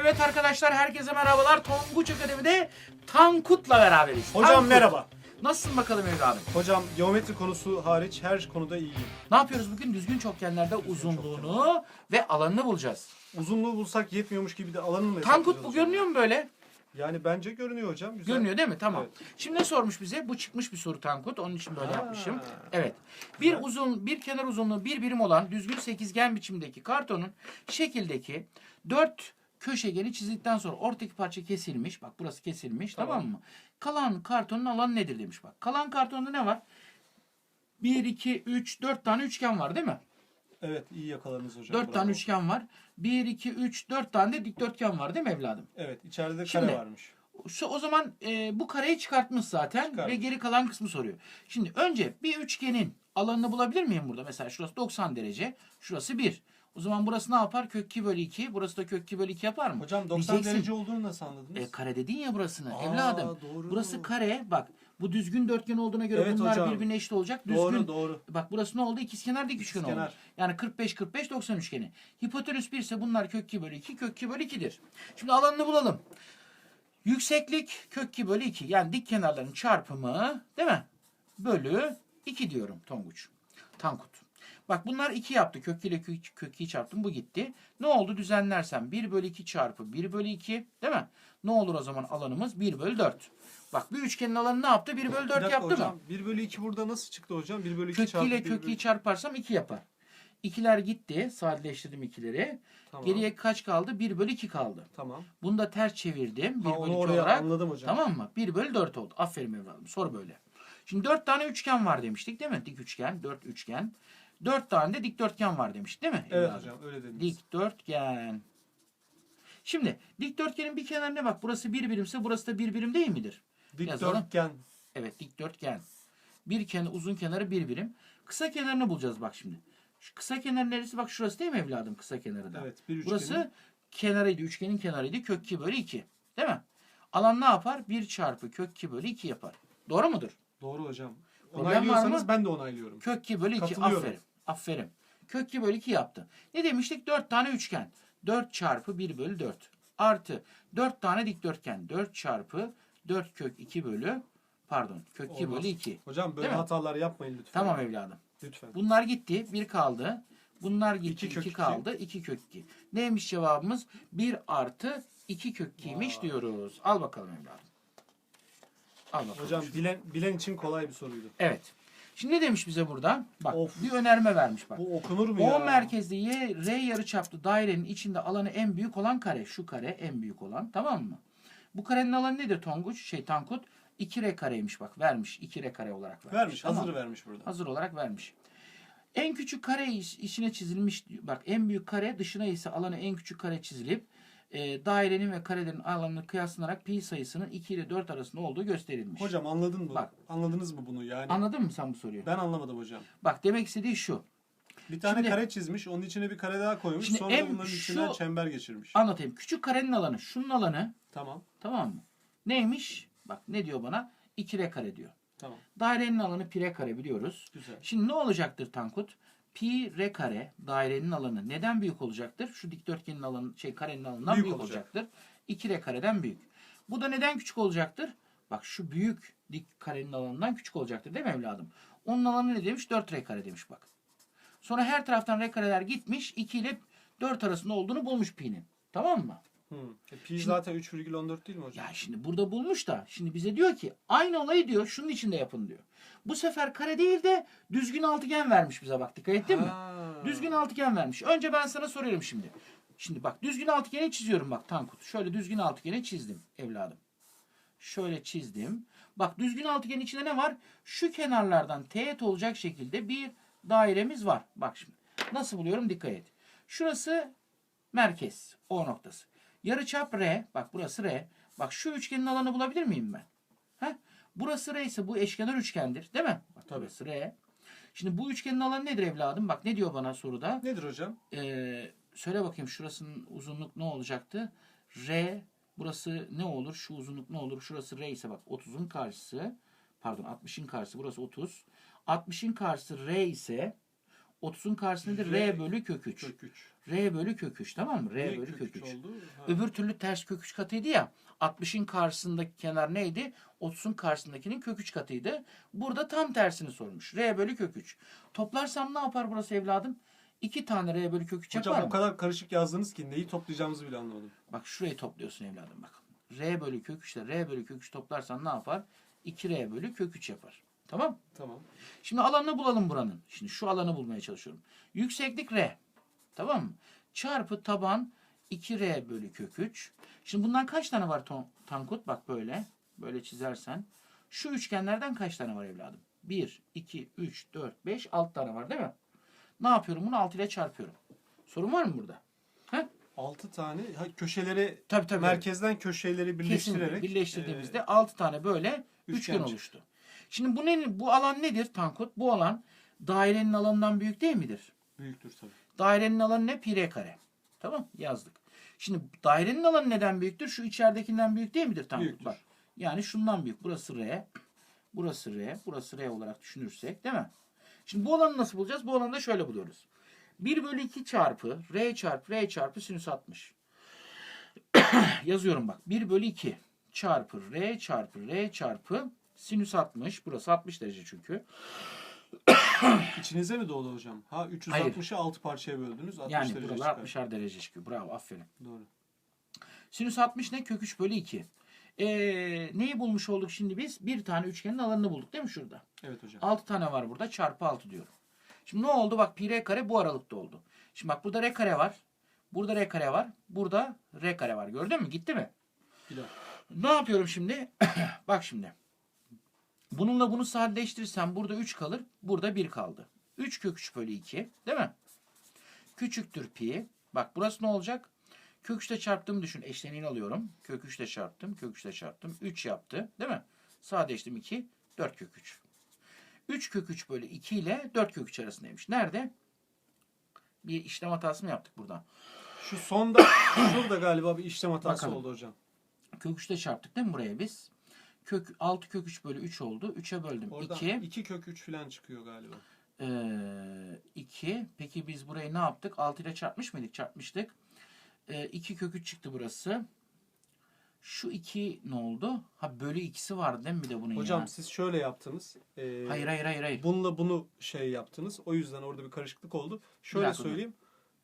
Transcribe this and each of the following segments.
Evet arkadaşlar herkese merhabalar. Tonguç Akademi'de Tankut'la beraberiz. Hocam Tankut. merhaba. Nasılsın bakalım evladım? Hocam geometri konusu hariç her konuda iyiyim. Ne yapıyoruz bugün? Düzgün çokgenlerde uzunluğunu ve alanını bulacağız. Uzunluğu bulsak yetmiyormuş gibi de alanını mı Tankut bu hocam? görünüyor mu böyle? Yani bence görünüyor hocam. Güzel. Görünüyor değil mi? Tamam. Evet. Şimdi ne sormuş bize? Bu çıkmış bir soru Tankut. Onun için böyle Ha. yapmışım. Evet. Bir Güzel. uzun, bir kenar uzunluğu bir birim olan düzgün sekizgen biçimdeki kartonun şekildeki dört köşegeni çizdikten sonra ortadaki parça kesilmiş. Bak burası kesilmiş. Tamam, Tamam. mı? Kalan kartonun alanı nedir demiş bak. Kalan kartonda ne var? 1, 2, 3, 4 tane üçgen var değil mi? Evet iyi yakaladınız hocam. 4 bravo. tane üçgen var. 1, 2, 3, 4 tane de dikdörtgen var değil mi evladım? Evet içeride de Şimdi- kare varmış. Şu, o zaman e, bu kareyi çıkartmış zaten Çıkarmış. ve geri kalan kısmı soruyor. Şimdi önce bir üçgenin alanını bulabilir miyim burada? Mesela şurası 90 derece, şurası 1. O zaman burası ne yapar? Kök 2 bölü 2. Burası da kök 2 bölü 2 yapar mı? Hocam 90 Diyeceksin. derece olduğunu nasıl anladınız? E, kare dedin ya burasını Aa, evladım. doğru. Burası kare. Bak bu düzgün dörtgen olduğuna göre Evet bunlar hocam. birbirine eşit olacak. Düzgün. Doğru doğru. Bak burası ne oldu? İkizkenar dik üçgen oldu. Yani 45 45 90 üçgeni. Hipotenüs 1 ise bunlar kök 2 bölü 2 kök 2 bölü 2'dir. Şimdi alanını bulalım. Yükseklik kök 2 bölü 2. Yani dik kenarların çarpımı değil mi? Bölü 2 diyorum Tonguç. Tankut. Bak bunlar 2 yaptı. Kök 2 ile kök, kök 2'yi çarptım. Bu gitti. Ne oldu? Düzenlersem 1 bölü 2 çarpı 1 bölü 2 değil mi? Ne olur o zaman alanımız? 1 bölü 4. Bak bir üçgenin alanı ne yaptı? 1 bölü Bir 4 dakika yaptı hocam, mı? 1 bölü 2 burada nasıl çıktı hocam? 1 bölü 2 Kök çarpı ile 1 kök bölü... 2'yi çarparsam 2 yapar. İkiler gitti. Sadeleştirdim ikileri. Tamam. Geriye kaç kaldı? 1 bölü 2 kaldı. Tamam. Bunu da ters çevirdim. 1 Ha, bölü onu 2 oraya olarak. anladım hocam. Tamam mı? 1 bölü 4 oldu. Aferin evladım. Sor böyle. Şimdi 4 tane üçgen var demiştik değil mi? Dik üçgen, 4 üçgen. 4 tane de dikdörtgen var demiştik değil mi? Evet evladım? hocam öyle dediniz. Dikdörtgen. Şimdi dikdörtgenin bir kenarına bak. Burası bir birimse burası da bir birim değil midir? Dikdörtgen. Evet dikdörtgen. Bir kenar uzun kenarı bir birim. Kısa kenarını bulacağız bak şimdi. Şu kısa kenar neresi? Bak şurası değil mi evladım kısa kenarı da? Evet bir üçgenin. Burası kenarıydı. Üçgenin kenarıydı. Kök 2 bölü 2. Değil mi? Alan ne yapar? 1 çarpı kök 2 bölü 2 yapar. Doğru mudur? Doğru hocam. Problem var Onaylıyorsanız ben de onaylıyorum. Kök 2 bölü 2. Katılıyorum. Aferin. Aferin. Kök 2 bölü 2 yaptı. Ne demiştik? 4 tane üçgen. 4 çarpı 1 bölü 4. Artı 4 tane dikdörtgen. 4 çarpı 4 kök 2 bölü pardon kök 2 Olmaz. bölü 2. Hocam böyle Değil mi? hatalar yapmayın lütfen. Tamam evladım. Lütfen. Bunlar gitti. 1 kaldı. Bunlar gitti. İki 2 kök iki. kaldı. 2 kök 2. Neymiş cevabımız? 1 artı 2 kök 2'ymiş Vay. diyoruz. Al bakalım evladım. Al bakalım. Hocam bilen bilen için kolay bir soruydu. Evet. Şimdi ne demiş bize burada? Bak Of. bir önerme vermiş bak. Bu okunur mu ya? O merkezli Y, R yarıçaplı dairenin içinde alanı en büyük olan kare. Şu kare en büyük olan. Tamam mı? Bu karenin alanı nedir Tonguç? Şey Tankut. 2R kareymiş bak. Vermiş. 2R kare olarak vermiş. Vermiş, Tamam hazır vermiş burada. Hazır olarak vermiş. En küçük kare iç- içine çizilmiş. Bak en büyük kare dışına ise alanı en küçük kare çizilip e, dairenin ve karelerin alanını kıyaslanarak pi sayısının 2 ile 4 arasında olduğu gösterilmiş. Hocam anladın mı? Bak. Anladınız mı bunu yani? Anladın mı sen bu soruyu? ben anlamadım hocam. Bak demek istediği şu. Bir tane Şimdi- kare çizmiş, onun içine bir kare daha koymuş. Şimdi sonra en- bunların şu- içinden çember geçirmiş. Anlatayım. Küçük karenin alanı. Şunun alanı Tamam. tamam mı? Neymiş? Bak ne diyor bana? 2 r kare diyor. Tamam. Dairenin alanı pi r kare biliyoruz. Güzel. Şimdi ne olacaktır Tankut? Pi r kare dairenin alanı neden büyük olacaktır? Şu dikdörtgenin alanı şey karenin alanından büyük, Büyük olacak. olacaktır. 2 r kareden büyük. Bu da neden küçük olacaktır? Bak şu büyük dik karenin alanından küçük olacaktır değil mi evladım? Onun alanı ne demiş? 4 r kare demiş bak. Sonra her taraftan r kareler gitmiş. 2 ile 4 arasında olduğunu bulmuş pi'nin. Tamam mı? Hı. E, pi zaten 3,14 değil mi hocam? Ya şimdi burada bulmuş da şimdi bize diyor ki aynı olayı diyor şunun içinde yapın diyor. Bu sefer kare değil de düzgün altıgen vermiş bize bak dikkat ettin mi? Ha. Düzgün altıgen vermiş. Önce ben sana soruyorum şimdi. Şimdi bak düzgün altıgeni çiziyorum bak Tankut. Şöyle düzgün altıgeni çizdim evladım. Şöyle çizdim. Bak düzgün altıgenin içinde ne var? Şu kenarlardan teğet olacak şekilde bir dairemiz var. Bak şimdi. Nasıl buluyorum dikkat et. Şurası merkez. O noktası. Yarıçap R. Bak burası R. Bak şu üçgenin alanı bulabilir miyim ben? Heh. Burası R ise bu eşkenar üçgendir. Değil mi? Bak Tabii. burası R. Şimdi bu üçgenin alanı nedir evladım? Bak ne diyor bana soruda? Nedir hocam? Ee, söyle bakayım şurasının uzunluk ne olacaktı? R burası ne olur? Şu uzunluk ne olur? Şurası R ise bak 30'un karşısı pardon 60'ın karşısı burası 30. 60'ın karşısı R ise 30'un karşısı nedir? R R bölü kök 3. Kök 3. R bölü kök 3 tamam mı? R Niye bölü kök 3. oldu? Ha. Öbür türlü ters kök 3 katıydı ya. 60'ın karşısındaki kenar neydi? 30'un karşısındakinin kök 3 katıydı. Burada tam tersini sormuş. R bölü kök 3. Toplarsam ne yapar burası evladım? 2 tane R bölü kök 3 yapar Hocam mı? o kadar karışık yazdınız ki neyi toplayacağımızı bile anlamadım. Bak şurayı topluyorsun evladım bak. R bölü kök 3 ile R bölü kök 3 toplarsan ne yapar? 2R bölü kök 3 yapar. Tamam. Tamam. Şimdi alanını bulalım buranın. Şimdi şu alanı bulmaya çalışıyorum. Yükseklik R. Tamam mı? Çarpı taban 2R bölü kök 3. Şimdi bundan kaç tane var Ton- Tankut? Bak böyle. Böyle çizersen. Şu üçgenlerden kaç tane var evladım? 1, 2, 3, 4, 5, 6 tane var değil mi? Ne yapıyorum? Bunu 6 ile çarpıyorum. Sorun var mı burada? 6 tane ha, köşeleri Tabii tabii. merkezden köşeleri birleştirerek Kesinlikle birleştirdiğimizde e, 6 tane böyle üçgen, üçgen oluştu. Şimdi bu ne bu alan nedir Tankut? Bu alan dairenin alanından büyük değil midir? büyüktür tabii. Dairenin alanı ne? Pi r kare. Tamam yazdık. Şimdi dairenin alanı neden büyüktür? Şu içeridekinden büyük değil midir Tankut? Büyüktür. Bak. Yani şundan büyük. Burası r. Burası r. Burası r olarak düşünürsek değil mi? Şimdi bu alanı nasıl bulacağız? Bu alanı da şöyle buluyoruz. 1 bölü 2 çarpı r çarpı r çarpı sinüs 60. Yazıyorum bak. 1 bölü 2 çarpı r çarpı r çarpı sinüs 60. Burası 60 derece çünkü. İçinize mi doğdu hocam? Ha 360'ı 6 parçaya böldünüz. 60 Yani derece buralar çıkar. 60'ar derece çıkıyor. Bravo aferin. Doğru. Sinüs 60 ne? Kök 3 bölü 2. Ee, neyi bulmuş olduk şimdi biz? Bir tane üçgenin alanını bulduk değil mi şurada? Evet hocam. 6 tane var burada. Çarpı 6 diyorum. Şimdi ne oldu? Bak pi r kare bu aralıkta oldu. Şimdi bak burada r kare var. Burada r kare var. Burada r kare var. Gördün mü? Gitti mi? Daha. Ne yapıyorum şimdi? bak şimdi. Bununla bunu sadeleştirirsem burada 3 kalır. Burada 1 kaldı. 3 kök 3 bölü 2. Değil mi? Küçüktür pi. Bak burası ne olacak? Kök 3'te çarptığımı düşün. Eşleniğini alıyorum. Kök 3'te çarptım. Kök 3'te çarptım. 3 yaptı. Değil mi? Sadeleştim 2. 4 kök 3. 3 kök 3 bölü 2 ile 4 kök 3 arasındaymış. Nerede? Bir işlem hatası mı yaptık burada? Şu sonda şurada galiba bir işlem hatası Bakalım. oldu hocam. Kök 3'te çarptık değil mi buraya biz? Kök 6 kök 3 bölü 3 oldu. 3'e böldüm. Orada 2. 2 kök 3 falan çıkıyor galiba. Ee, 2. Peki biz burayı ne yaptık? 6 ile çarpmış mıydık? Çarpmıştık. Ee, 2 kök 3 çıktı burası. Şu 2 ne oldu? Ha bölü ikisi vardı değil mi bir de bunun Hocam ya? siz şöyle yaptınız. Ee, Hayır hayır hayır hayır. Bununla bunu şey yaptınız. O yüzden orada bir karışıklık oldu. Şöyle söyleyeyim.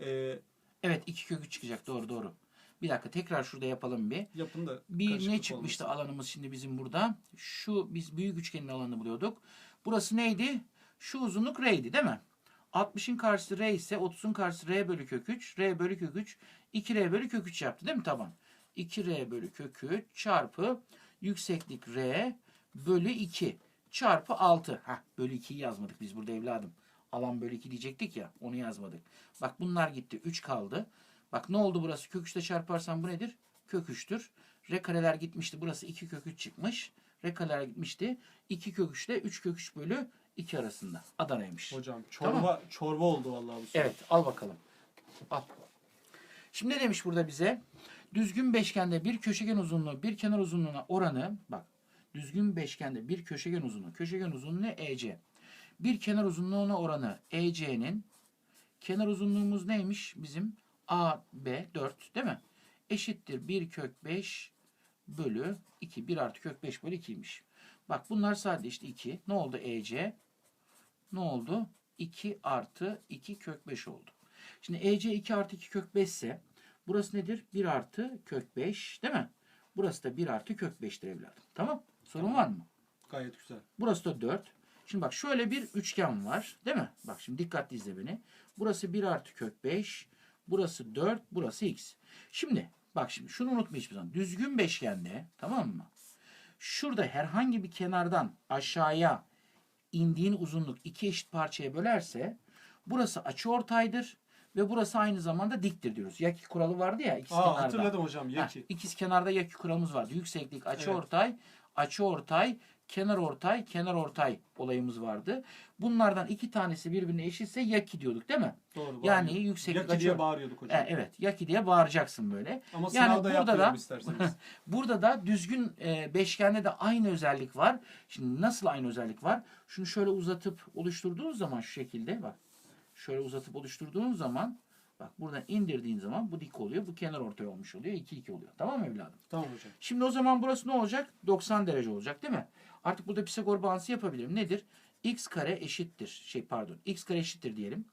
Ee, Evet 2 kök 3 çıkacak doğru doğru. Bir dakika tekrar şurada yapalım bir. yapın da Bir ne çıkmıştı olmasın. alanımız şimdi bizim burada? Şu biz büyük üçgenin alanını buluyorduk. Burası neydi? Şu uzunluk r'ydi değil mi? 60'ın karşısı r ise 30'un karşısı r bölü kök 3. r bölü kök 3 2r bölü kök 3 yaptı değil mi taban? 2r bölü kök 3 çarpı yükseklik r bölü 2 çarpı 6. Heh, bölü 2'yi yazmadık biz burada evladım. Alan bölü 2 diyecektik ya onu yazmadık. Bak bunlar gitti 3 kaldı. Bak ne oldu burası? Kök 3'te çarparsan bu nedir? Kök 3'tür. R kareler gitmişti. Burası 2 kök 3 çıkmış. R kareler gitmişti. 2 kök 3 ile 3 kök 3 bölü 2 arasında. Adana'ymış. Hocam çorba Tamam. çorba oldu vallahi bu soru. Evet al bakalım. Al. Şimdi ne demiş burada bize? Düzgün beşgende bir köşegen uzunluğu bir kenar uzunluğuna oranı bak düzgün beşgende bir köşegen uzunluğu köşegen uzunluğu ne? EC. Bir kenar uzunluğuna oranı EC'nin kenar uzunluğumuz neymiş? Bizim AB 4 değil mi? Eşittir 1 kök 5 bölü 2. 1 artı kök 5 bölü 2'ymiş. Bak bunlar sadece işte 2. Ne oldu EC? Ne oldu? 2 artı 2 kök 5 oldu. Şimdi EC 2 artı 2 kök 5 ise burası nedir? 1 artı kök 5 değil mi? Burası da 1 artı kök 5'tir evladım. Tamam? Sorun var mı? Gayet güzel. Burası da 4. Şimdi bak şöyle bir üçgen var. Değil mi? Bak şimdi dikkatli izle beni. Burası 1 artı kök 5. Burası 4. Burası x. Şimdi bak şimdi şunu unutma hiçbir zaman. Düzgün beşgende tamam mı? Şurada herhangi bir kenardan aşağıya indiğin uzunluk iki eşit parçaya bölerse burası açıortaydır ve burası aynı zamanda diktir diyoruz. Yaki kuralı vardı ya ikisi Aa kenarda. hatırladım hocam. Yaki. ikiz kenarda yaki kuralımız vardı. Yükseklik açı ortay, açı ortay, kenar ortay, kenar ortay olayımız vardı. Bunlardan iki tanesi birbirine eşitse yaki diyorduk değil mi? Doğru. Yani bağırıyorduk. yükseklik Yaki açı diye bağırıyorduk hocam. E, evet, yaki diye bağıracaksın böyle. Ama Yani sınavda burada da- isterseniz. Burada da düzgün e, beşgende de aynı özellik var. Şimdi nasıl aynı özellik var? Şunu şöyle uzatıp oluşturduğunuz zaman şu şekilde bak. şöyle uzatıp oluşturduğun zaman bak buradan indirdiğin zaman bu dik oluyor. Bu kenar ortaya olmuş oluyor. 2 2 oluyor. Tamam mı evladım? Tamam hocam. Şimdi o zaman burası ne olacak? 90 derece olacak değil mi? Artık burada Pisagor bağıntısı yapabilirim. Nedir? x kare eşittir. Şey pardon. x kare eşittir diyelim.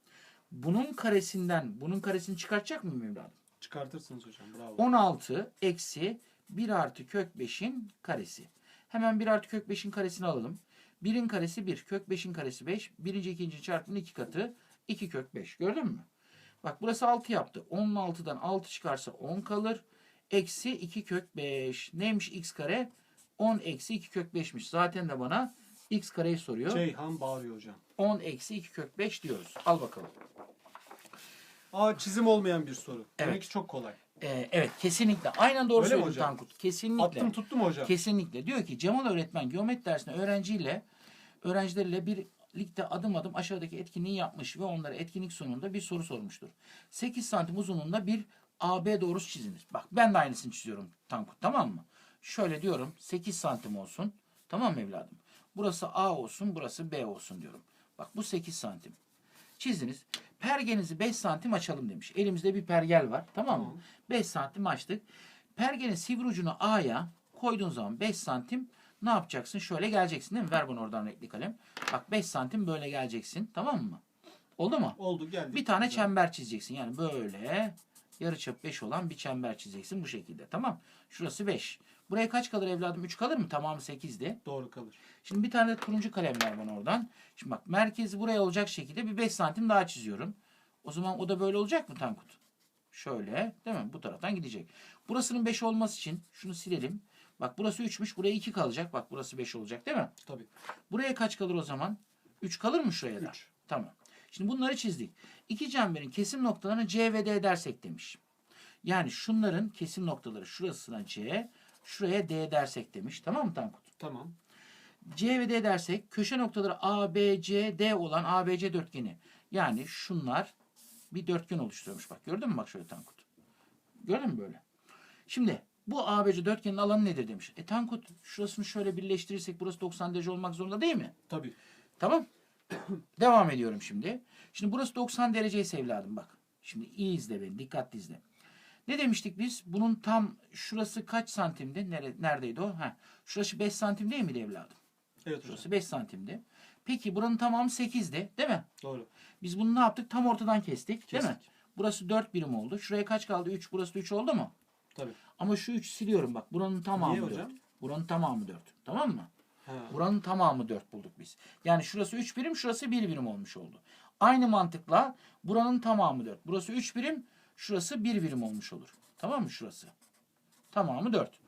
Bunun karesinden bunun karesini çıkartacak mıyım evladım? Çıkartırsınız hocam. Bravo. 16 eksi 1 artı kök 5'in karesi. Hemen 1 artı kök 5'in karesini alalım. 1'in karesi 1. Kök 5'in karesi 5. Birinci ikinci çarpımın iki katı. 2 kök 5. Gördün mü? Bak burası 6 yaptı. 10'un 6'dan 6 çıkarsa 10 kalır. Eksi 2 kök 5. Neymiş x kare? 10 eksi 2 kök 5'miş. Zaten de bana x kareyi soruyor. Ceyhan bağırıyor hocam. 10 eksi 2 kök 5 diyoruz. Al bakalım. Aa çizim olmayan bir soru. Demek Evet. ki çok kolay. Ee, evet kesinlikle. Aynen doğru Öyle mi söyledin hocam? Tankut. Kesinlikle. Attım tuttu mu hocam? Kesinlikle. Diyor ki Cemal öğretmen geometri dersinde öğrenciyle öğrencileriyle birlikte adım adım aşağıdaki etkinliği yapmış ve onlara etkinlik sonunda bir soru sormuştur. 8 santim uzunluğunda bir AB doğrusu çizinir. Bak ben de aynısını çiziyorum Tankut tamam mı? Şöyle diyorum 8 santim olsun. Tamam mı evladım? Burası A olsun burası B olsun diyorum. Bak bu 8 santim. Çizdiniz. Pergenizi 5 santim açalım demiş. Elimizde bir pergel var. Tamam mı? Tamam. 5 santim açtık. Pergenin sivri ucunu A'ya koyduğun zaman 5 santim ne yapacaksın? Şöyle geleceksin değil mi? Ver bana oradan renkli kalem. Bak 5 santim böyle geleceksin. Tamam mı? Oldu mu? Oldu geldi. Bir tane Güzel. çember çizeceksin. Yani böyle yarıçap 5 olan bir çember çizeceksin bu şekilde. Tamam. Şurası 5. Buraya kaç kalır evladım? 3 kalır mı? Tamamı 8'di. Doğru kalır. Şimdi bir tane de turuncu kalem ver bana oradan. Şimdi bak merkezi buraya olacak şekilde bir 5 santim daha çiziyorum. O zaman o da böyle olacak mı Tankut? Şöyle değil mi? Bu taraftan gidecek. Burasının 5 olması için şunu silelim. Bak burası 3'müş. Buraya 2 kalacak. Bak burası 5 olacak değil mi? Tabii. Buraya kaç kalır o zaman? 3 kalır mı şuraya da? 3. Tamam. Şimdi bunları çizdik. İki çemberin kesim noktalarını C ve D dersek demiş. Yani şunların kesim noktaları şurasına C, şuraya D dersek demiş. Tamam mı Tankut? Tamam. C ve D dersek köşe noktaları A, B, C, D olan ABC dörtgeni. Yani şunlar bir dörtgen oluşturuyormuş. Bak gördün mü bak şöyle Tankut. Gördün mü böyle? Şimdi bu ABC dörtgenin alanı nedir demiş. E Tankut şurasını şöyle birleştirirsek burası 90 derece olmak zorunda değil mi? Tabii. Tamam. Devam ediyorum şimdi. Şimdi burası 90 derece ise evladım bak. Şimdi iyi izle beni. Dikkatli izle. Ne demiştik biz? Bunun tam şurası kaç santimdi? Nere, neredeydi o? Ha, şurası 5 santim değil miydi evladım? Evet hocam. Şurası 5 santimdi. Peki buranın tamamı 8'di değil mi? Doğru. Biz bunu ne yaptık? Tam ortadan kestik, değil mi? Kestik. Burası 4 birim oldu. Şuraya kaç kaldı? 3. Burası da 3 oldu mu? Tabii. Ama şu 3 siliyorum bak. Buranın tamamı Niye 4. hocam? Buranın tamamı 4. Tamam mı? Ha. Buranın tamamı 4 bulduk biz. Yani şurası 3 birim, şurası 1 birim olmuş oldu. Aynı mantıkla buranın tamamı 4. Burası 3 birim, şurası 1 birim olmuş olur. Tamam mı şurası? Tamamı 4.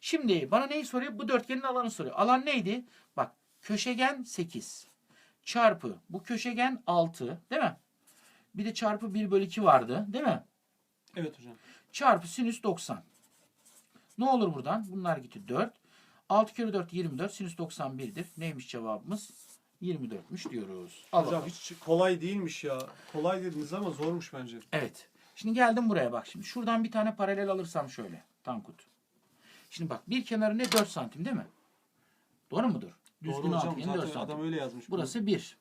Şimdi bana neyi soruyor? Bu dörtgenin alanı soruyor. Alan neydi? Bak köşegen 8 çarpı bu köşegen 6 değil mi? Bir de çarpı 1 bölü 2 vardı değil mi? Evet hocam. çarpı sinüs 90. Ne olur buradan? Bunlar gitti 4. 6 kere 4 24. Sinüs 91'dir. Neymiş cevabımız? 24'müş diyoruz. Al hocam bakalım. hiç kolay değilmiş ya. Kolay dediniz ama zormuş bence. Evet. Şimdi geldim buraya bak şimdi. Şuradan bir tane paralel alırsam şöyle. Tankut. Şimdi bak bir kenarı ne 4 santim değil mi? Doğru mudur? Düzgün Doğru hocam. altıgenin 4 Zaten santim. adam öyle yazmış. Burası 1.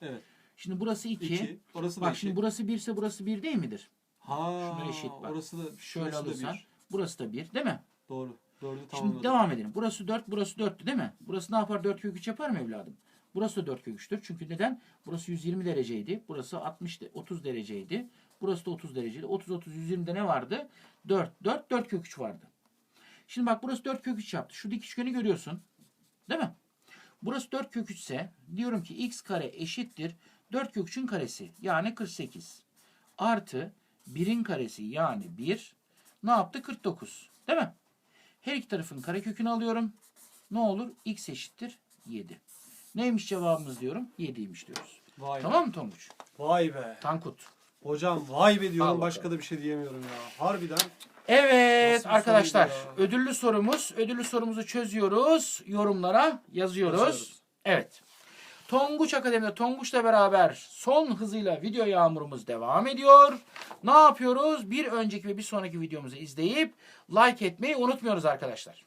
Evet. Şimdi burası 2. 2. Orası da Bak iki. şimdi burası 1 ise burası 1 değil midir? Ha, Şuna eşit bak. Orası da Şöyle şurası da alırsan bir. burası da 1 değil mi? Doğru. Dördü Şimdi devam edelim. Burası 4, burası 4'tü değil mi? Burası ne yapar? 4 kök 3 yapar mı evladım? Burası da 4 kök 3'tür. Çünkü neden? Burası 120 dereceydi. Burası 60 de, 30 dereceydi. Burası da 30 dereceydi. 30 30 120'de ne vardı? 4 4 4 kök 3 vardı. Şimdi bak burası 4 kök 3 yaptı. Şu dik üçgeni görüyorsun. Değil mi? Burası 4 kök 3 ise diyorum ki x kare eşittir 4 kök 3'ün karesi yani 48 artı 1'in karesi yani 1 ne yaptı? 49. Değil mi? Her iki tarafın karekökünü alıyorum. Ne olur? X eşittir 7. Neymiş cevabımız diyorum? 7'ymiş diyoruz. Vay be. Tamam mı Tonguç? Vay be. Tankut. Hocam vay be diyorum. Başka da bir şey diyemiyorum ya. Harbiden. Evet Nasıl bir arkadaşlar soruydu ya? ödüllü sorumuz. Ödüllü sorumuzu çözüyoruz. Yorumlara yazıyoruz. Yazıyoruz. Evet. Tonguç Akademi'de Tonguç'la beraber son hızıyla video yağmurumuz devam ediyor. Ne yapıyoruz? Bir önceki ve bir sonraki videomuzu izleyip like etmeyi unutmuyoruz arkadaşlar.